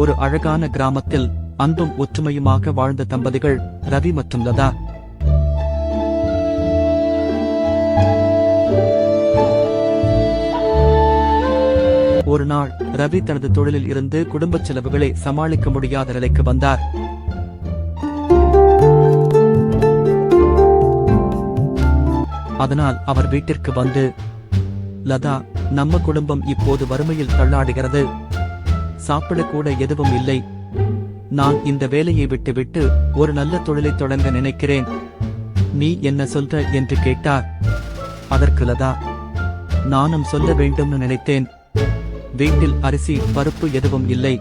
ஒரு அழகான கிராமத்தில் அன்பும் ஒற்றுமையுமாக வாழ்ந்த தம்பதிகள் ரவி மற்றும் லதா. ஒரு நாள் ரவி தனது தொழிலில் இருந்து குடும்ப செலவுகளை சமாளிக்க முடியாத நிலைக்கு வந்தார். அதனால் அவர் வீட்டிற்கு வந்து லதா நம்ம குடும்பம் இப்போது வறுமையில் தள்ளாடுகிறது. சாப்பிடக்கூட எதுவும் இல்லை. நான் இந்த வேலையை விட்டுவிட்டு ஒரு நல்ல தொழிலை தொடங்க நினைக்கிறேன். நீ என்ன சொல்ற என்று கேட்டார். அதற்கு லதா நானும் சொல்ல வேண்டும்னு நினைத்தேன். வீட்டில் அரிசி பருப்பு எதுவும் இல்லை.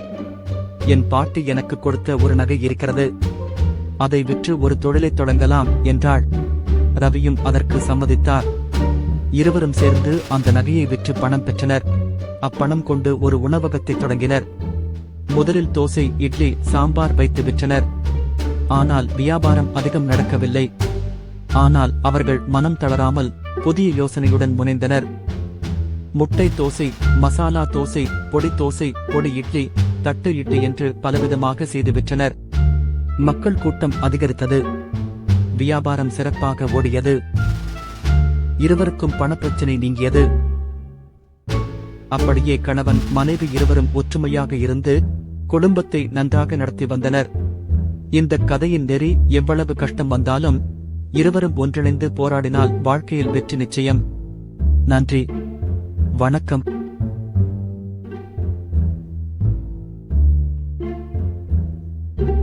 என் பாட்டி எனக்கு கொடுத்த ஒரு நகை இருக்கிறது. அதை விற்று ஒரு தொழிலை தொடங்கலாம் என்றாள். ரவியும் அதற்கு சம்மதித்தார். இருவரும் சேர்ந்து அந்த நகையை விற்று பணம் பெற்றனர். அப்பணம் கொண்டு ஒரு உணவகத்தை தொடங்கினர். முதலில் தோசை இட்லி சாம்பார் வைத்து விற்றனர். ஆனால் வியாபாரம் அதிகம் நடக்கவில்லை. ஆனால் அவர்கள் மனம் தளராமல் புதிய யோசனையுடன் முனைந்தனர். முட்டை தோசை மசாலா தோசை பொடி தோசை பொடி இட்லி தட்டு இட்லி என்று பலவிதமாக செய்து விற்றனர். மக்கள் கூட்டம் அதிகரித்தது. வியாபாரம் சிறப்பாக ஓடியது. இருவருக்கும் பணப்பிரச்சனை நீங்கியது. அப்படியே கணவன் மனைவி இருவரும் ஒற்றுமையாக இருந்து குடும்பத்தை நன்றாக நடத்தி வந்தனர். இந்த கதையின் நெறி எவ்வளவு கஷ்டம் வந்தாலும் இருவரும் ஒன்றிணைந்து போராடினால் வாழ்க்கையில் வெற்றி நிச்சயம். நன்றி. வணக்கம்.